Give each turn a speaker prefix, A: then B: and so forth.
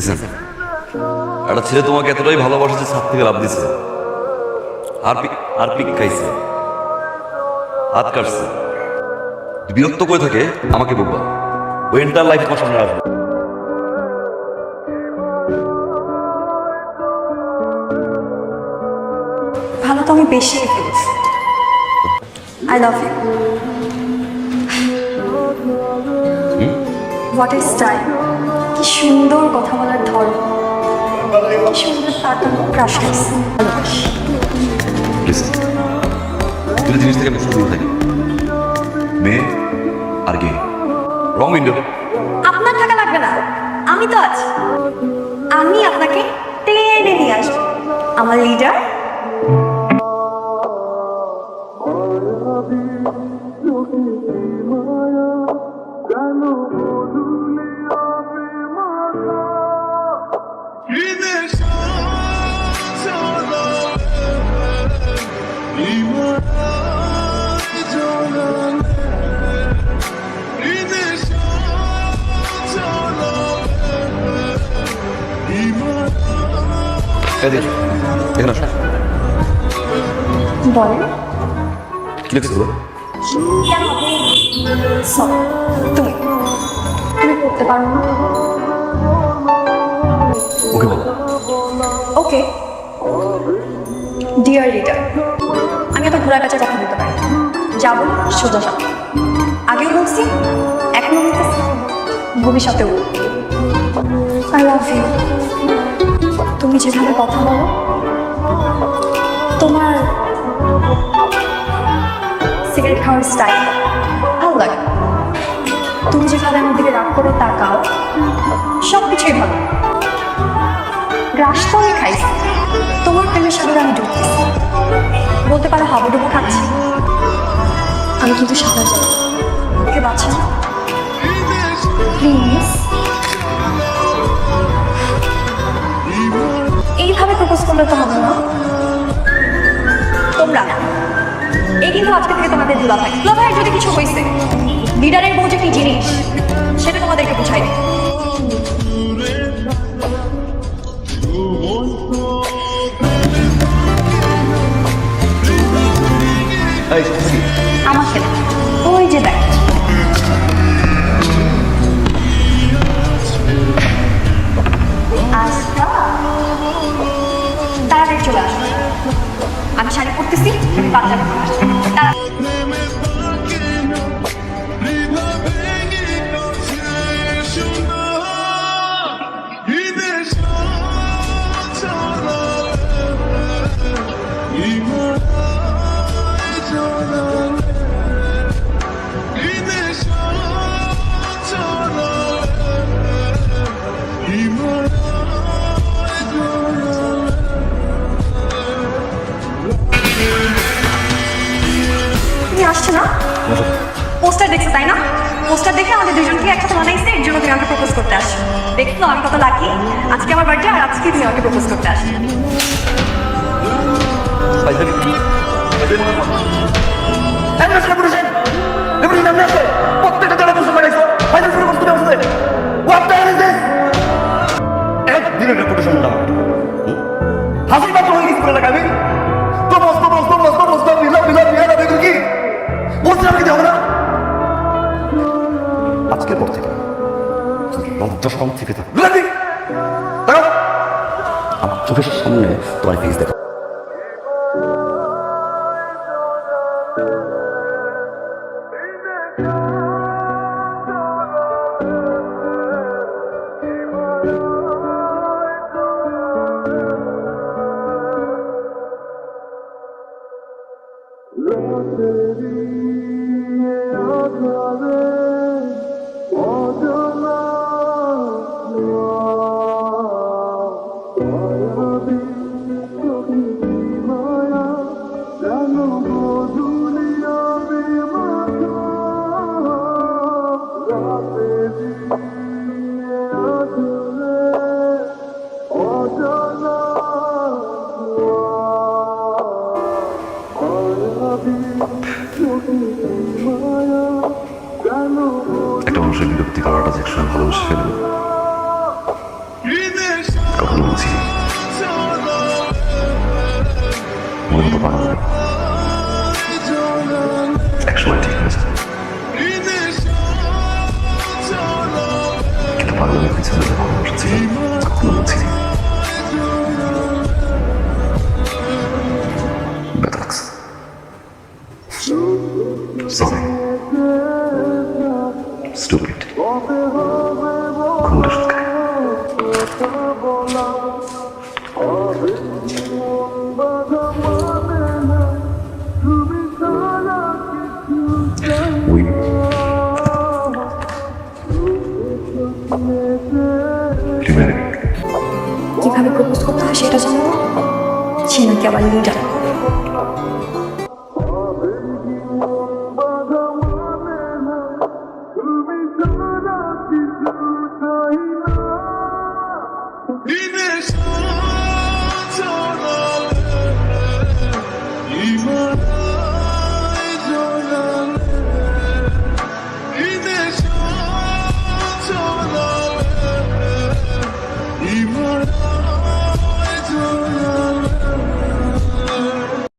A: দিছেন একটা ছেলে তোমাকে এতটাই ভালোবাসে যে ছাদ থেকে লাভ দিছে। আর পিক আর পিক খাইছে। হাত কাটছে। বিরক্ত করে থাকে আমাকে বলবা ওই এন্টার লাইফ তোমার সামনে আসবে
B: ভালো তো আমি বেশি I love you what is time কি সুন্দর কথা বলার ধরন কি সুন্দর
A: দুটো জিনিস থেকে দূরে থাকি মেয়ে আর গে রং উইন্ডো
B: আপনার টাকা লাগবে না। আমি তো আছি। আমি আপনাকে টেনে নিয়ে আসব। আমার লিডার
A: এদিকে এখানে আসো।
B: বলেন
A: কি লিখছিল
B: তুমি তুমি করতে পারো না।
A: ওকে বলো।
B: ওকে। ডিয়ার লিডার আমি এত ঘোরা কাছে কথা বলতে পারি। যাব সোজা সাথে আগেও বলছি এখনও বলতেছি। ভবিষ্যতেও। আই লাভ ইউ তুমি যেভাবে কথা বলো, তোমার সিগারেট খাওয়ার স্টাইল ভালো লাগে। তুমি যেভাবে আমার দিকে রাগ করে তাকাও সব কিছুই ভালো। গ্রাস তো আমি তোমার প্রেমের সাগরে আমি ডুবতেছি বলতে পারো হাবুডুবু খাচ্ছি। আমি কিন্তু সাঁতার যাই ওকে প্লিজ এইভাবে প্রপোজ করলে তো হবে না। তোমরা। এই কিন্তু আজকে থেকে তোমাদের দুলা ভাই। দুলা যদি কিছু হয়েছে লিডারের বউ যে কি জিনিস, সেটা তোমাদেরকে বুঝাই আমি শাড়ি তুমি না পোস্টার দেখছ তাই না? পোস্টার দেখে আমাদের দুজনকে একসাথে বানাইছে এর জন্য তুমি আমাকে প্রপোজ করতে আসছো। দেখছ আমি কত লাকি আজকে আমার বার্থডে আর আজকে তুমি আমাকে প্রপোজ করতে
C: প্রত্যেকটা দলে বুঝতে পারছ লজ্জা সম থেকে দেখো আমার চোখের সামনে তোমার ফেস দেখো।
A: একটা মানুষের বিরক্তি সত্যি পাওয়াটা একসময় ভালোবেসে ফেলব
D: কখনো বুঝি মনে হতো পারা যাবে। যে Sorry. রিমেরি
B: কীভাবে প্রপোজ করতে হয় সেটা জানো? সে নাকি আবার লিডার
E: Finish